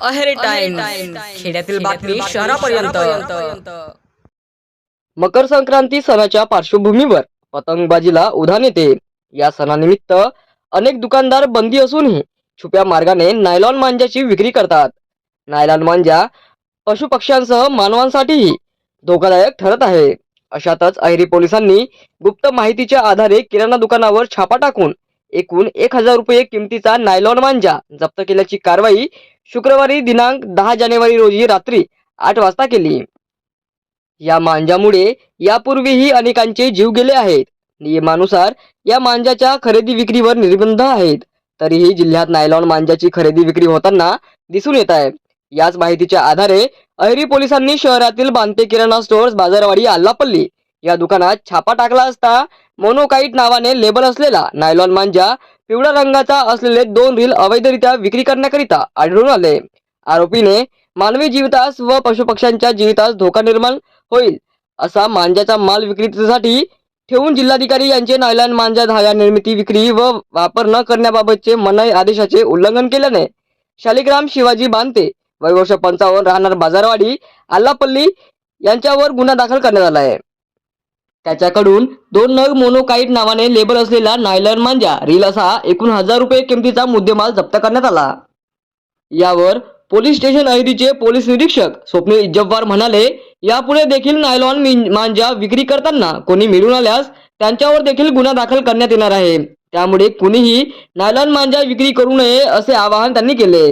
Aheri time खेड्यातील बातमी शहरापर्यंत. मकर संक्रांती सणाच्या पार्श्वभूमीवर पतंगबाजीला उधाण येते. या सणानिमित्त अनेक दुकानदार बंदी असूनही छुप्या मार्गाने नायलॉन मांजाची विक्री करतात. नायलॉन मांजा पशुपक्ष्यांसह मानवांसाठीही धोकादायक ठरत आहे. अशातच अहेरी पोलिसांनी गुप्त माहितीच्या आधारे किराणा दुकानावर छापा टाकून एकूण एक हजार रुपये किमतीचा नायलॉन मांजा जप्त केल्याची कारवाई शुक्रवारी दिनांक दहा जानेवारी रोजी रात्री आठ वाजता केली. या मांजामुळे यापूर्वीही अनेकांचे जीव गेले आहेत. नियमानुसार या मांजाच्या खरेदी विक्रीवर निर्बंध आहेत. तरीही जिल्ह्यात नायलॉन मांजाची खरेदी विक्री होताना दिसून येत आहे. याच माहितीच्या आधारे अहिरी पोलिसांनी शहरातील बांधते किराणा स्टोअर्स बाजारवाडी आल्लापल्ली या दुकानात छापा टाकला असता मोनोकाईट नावाने लेबल असलेला नायलॉन मांजा पिवळ्या रंगाचा असलेले दोन रील अवैधरित्या विक्री करण्याकरिता आढळून आले. आरोपीने मानवी जीवितास व पशुपक्ष्यांच्या जीवितास धोका निर्माण होईल असा मांजाचा माल विक्रीसाठी ठेवून जिल्हाधिकारी यांचे नायलॉन मांजा धाया निर्मिती विक्री व वापर न करण्याबाबतचे मनाई आदेशाचे उल्लंघन केल्याने शालिग्राम शिवाजी बांते वय वर्ष पंचावन्न राहणार बाजारवाडी आल्लापल्ली यांच्यावर गुन्हा दाखल करण्यात आला आहे. त्याच्याकडून दोन नग मोनोकाईट नावाने लेबल असलेला नायलॉन मांजा रील असा एकूण हजार रुपये किमतीचा मुद्देमाल जप्त करण्यात आला. यावर पोलीस स्टेशन अहिरीचे पोलीस निरीक्षक स्वप्नील इज्जफवार म्हणाले यापुढे देखील नायलॉन मांजा विक्री करताना कोणी मिळून आल्यास त्यांच्यावर देखील गुन्हा दाखल करण्यात येणार आहे. त्यामुळे कुणीही नायलॉन मांजा विक्री करू नये असे आवाहन त्यांनी केले.